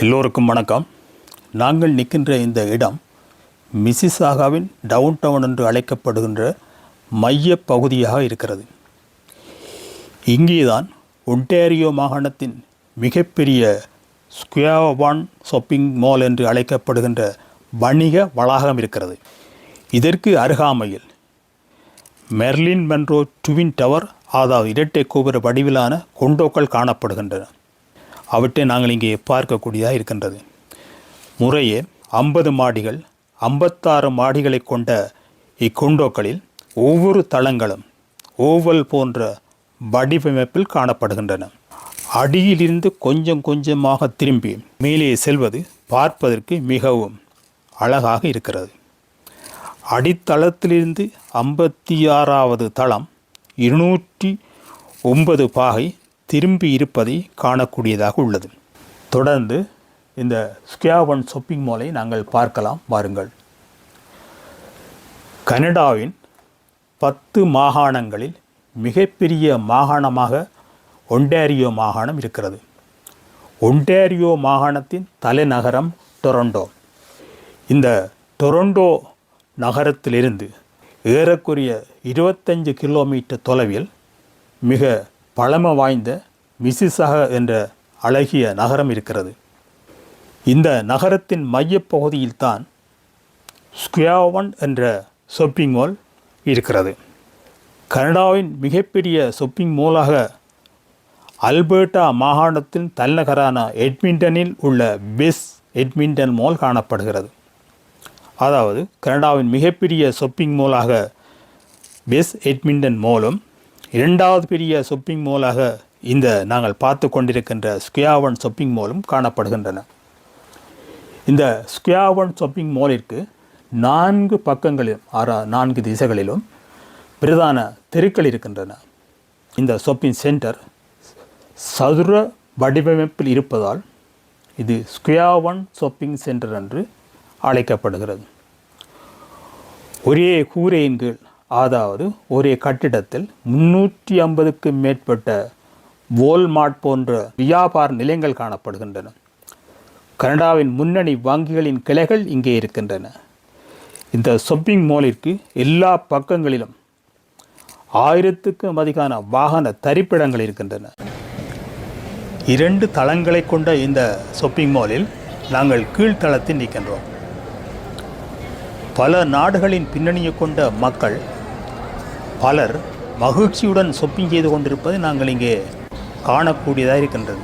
எல்லோருக்கும் வணக்கம். நாங்கள் நிற்கின்ற இந்த இடம் மிசிசாகாவின் டவுன் டவுன் என்று அழைக்கப்படுகின்ற மைய பகுதியாக இருக்கிறது. இங்கேதான் ஒன்டாரியோ மாகாணத்தின் மிகப்பெரிய ஸ்குயாவான் ஷாப்பிங் மால் என்று அழைக்கப்படுகின்ற வணிக வளாகம் இருக்கிறது. இதற்கு அருகாமையில் மெர்லின் மென்ரோ டுவின் டவர் அதாவது இரட்டை கோபுர வடிவிலான கொண்டோக்கள் காணப்படுகின்றன. அவற்றை நாங்கள் இங்கே பார்க்கக்கூடியதாக இருக்கின்றது. முறையே ஐம்பது மாடிகள் ஐம்பத்தாறு மாடிகளை கொண்ட இக்கொண்டோக்களில் ஒவ்வொரு தளங்களும் ஓவல் போன்ற வடிவமைப்பில் காணப்படுகின்றன. அடியிலிருந்து கொஞ்சம் கொஞ்சமாக திரும்பி மேலே செல்வது பார்ப்பதற்கு மிகவும் அழகாக இருக்கிறது. அடித்தளத்திலிருந்து ஐம்பத்தி ஆறாவது தளம் இருநூற்றி ஒன்பது பாகை திரும்பி இருப்பதை காணக்கூடியதாக உள்ளது. தொடர்ந்து இந்த ஸ்கியாவன் ஷாப்பிங் மாலை நாங்கள் பார்க்கலாம் வாருங்கள். கனடாவின் பத்து மாகாணங்களில் மிகப்பெரிய மாகாணமாக ஒன்டாரியோ மாகாணம் இருக்கிறது. ஒன்டாரியோ மாகாணத்தின் தலைநகரம் டொரண்டோ. இந்த டொரண்டோ நகரத்திலிருந்து ஏறக்குறைய இருபத்தஞ்சு கிலோமீட்டர் தொலைவில் மிக பழமை வாய்ந்த மிசிசக என்ற அழகிய நகரம் இருக்கிறது. இந்த நகரத்தின் மையப்பகுதியில்தான் ஸ்குயாவன் என்ற ஷாப்பிங் மால் இருக்கிறது. கனடாவின் மிகப்பெரிய ஷாப்பிங் மாலாக அல்பர்டா மாகாணத்தின் தலைநகரான எட்மிண்டனில் உள்ள பெஸ் எட்மிண்டன் மால் காணப்படுகிறது. அதாவது கனடாவின் மிகப்பெரிய ஷாப்பிங் மாலாக பெஸ் எட்மிண்டன் மாலும் இரண்டாவது பெரிய ஷொப்பிங் மாலாக இந்த நாங்கள் பார்த்து கொண்டிருக்கின்ற ஸ்குயாவன் ஷொப்பிங் மாலும் காணப்படுகின்றன. இந்த ஸ்குயாவன் ஷாப்பிங் மாலிற்கு நான்கு பக்கங்களிலும் ஆறா நான்கு திசைகளிலும் பிரதான தெருக்கள் இருக்கின்றன. இந்த ஷாப்பிங் சென்டர் சதுர வடிவமைப்பில் இருப்பதால் இது ஸ்குயாவன் ஷாப்பிங் சென்டர் என்று அழைக்கப்படுகிறது. ஒரே கூரையின் கீழ் அதாவது ஒரே கட்டிடத்தில் முன்னூற்றி ஐம்பதுக்கு மேற்பட்ட வோல்மார்ட் போன்ற வியாபார நிலையங்கள் காணப்படுகின்றன. கனடாவின் முன்னணி வங்கிகளின் கிளைகள் இங்கே இருக்கின்றன. இந்த ஷாப்பிங் மாலிற்கு எல்லா பக்கங்களிலும் ஆயிரத்துக்கும் அதிகான வாகன தரிப்பிடங்கள் இருக்கின்றன. இரண்டு தளங்களை கொண்ட இந்த ஷாப்பிங் மாலில் நாங்கள் கீழ்த்தளத்தில் நிற்கின்றோம். பல நாடுகளின் பின்னணியை கொண்ட மக்கள் பலர் மகிழ்ச்சியுடன் சொப்பிங் செய்து கொண்டிருப்பதை நாங்கள் இங்கே காணக்கூடியதாக இருக்கின்றது.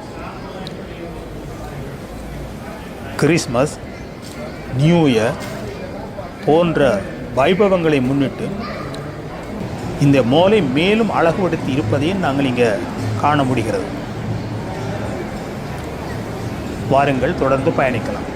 கிறிஸ்மஸ் நியூ இயர் போன்ற வைபவங்களை முன்னிட்டு இந்த மோலை மேலும் அழகுபடுத்தி இருப்பதையும் நாங்கள் இங்கே காண முடிகிறது. வாருங்கள் தொடர்ந்து பயணிக்கலாம்.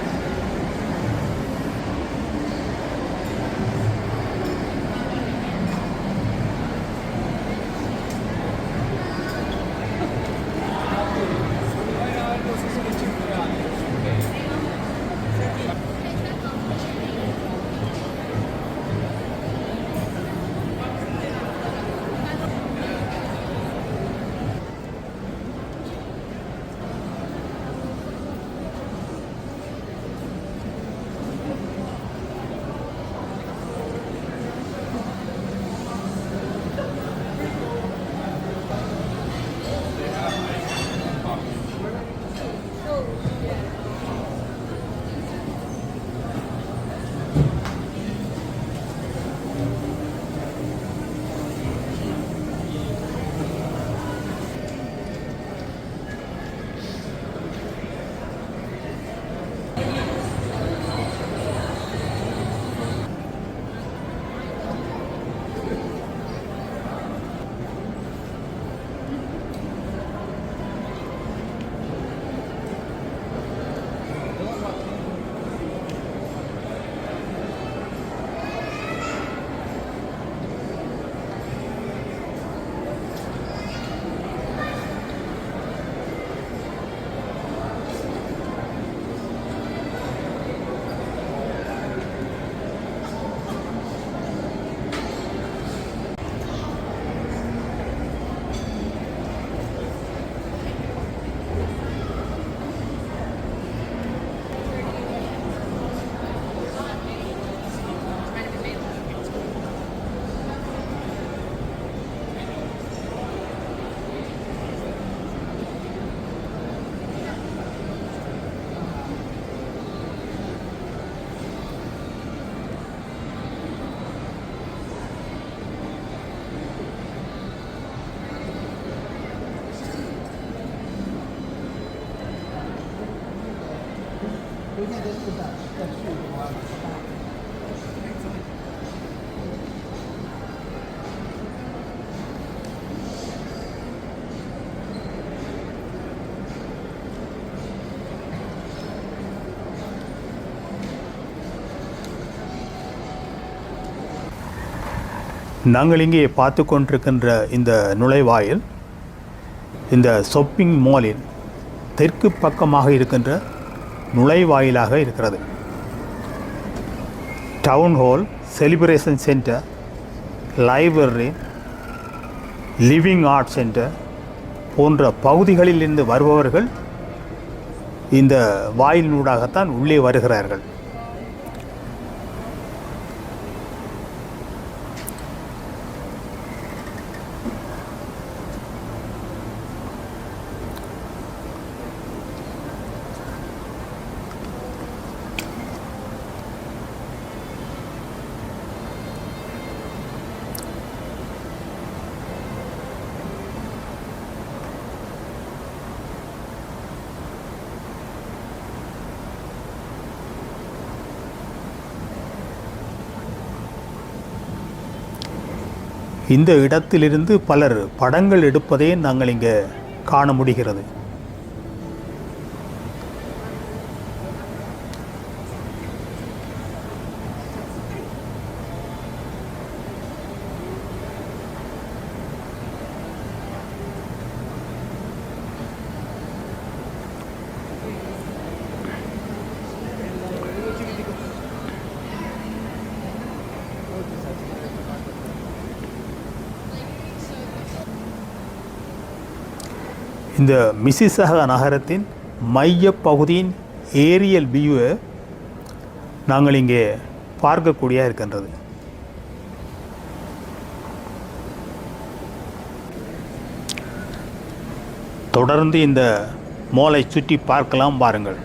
நாங்கள் இங்கே பார்த்து கொண்டிருக்கின்ற இந்த நுழைவாயில் இந்த ஷொப்பிங் மாலின் தெற்கு பக்கமாக இருக்கின்ற நுழைவாயிலாக இருக்கிறது. Town hall celebration centre library living art centre போன்ற பகுதிகளிலிருந்து வருபவர்கள் இந்த வாயிலினூடாகத்தான் உள்ளே வருகிறார்கள். இந்த இடத்திலிருந்து பலர் படங்கள் எடுப்பதை நாங்கள் இங்கே காண முடிகிறது. இந்த மிசிசகா நகரத்தின் மைய பகுதியின் ஏரியல் வியூவை நாங்கள் இங்கே பார்க்கக்கூடிய இருக்கின்றது. தொடர்ந்து இந்த மோலை சுற்றி பார்க்கலாம் பாருங்கள்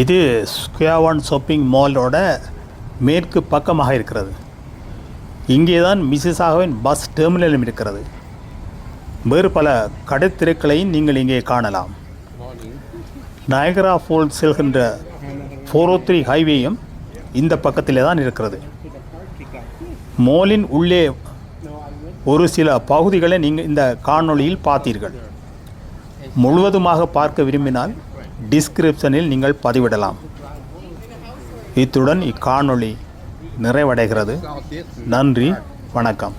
இது ஸ்கொயர் ஷாப்பிங் மாலோட மேற்கு பக்கமாக இருக்கிறது. இங்கே தான் மிசிசாகவின் பஸ் டெர்மினலும் இருக்கிறது. வேறு பல கடைத்திருக்களையும் நீங்கள் இங்கே காணலாம். நயகரா ஃபால்ஸ் செல்கின்ற ஃபோர் ஓ த்ரீ ஹைவேயும் இந்த பக்கத்திலே தான் இருக்கிறது. மாலின் உள்ளே ஒரு சில பகுதிகளை நீங்கள் இந்த காணொளியில் பார்த்தீர்கள். முழுவதுமாக பார்க்க விரும்பினால் டிஸ்கிரிப்ஷனில் நீங்கள் பதிவிடலாம். இத்துடன் இக்காணொளி நிறைவடைகிறது. நன்றி வணக்கம்.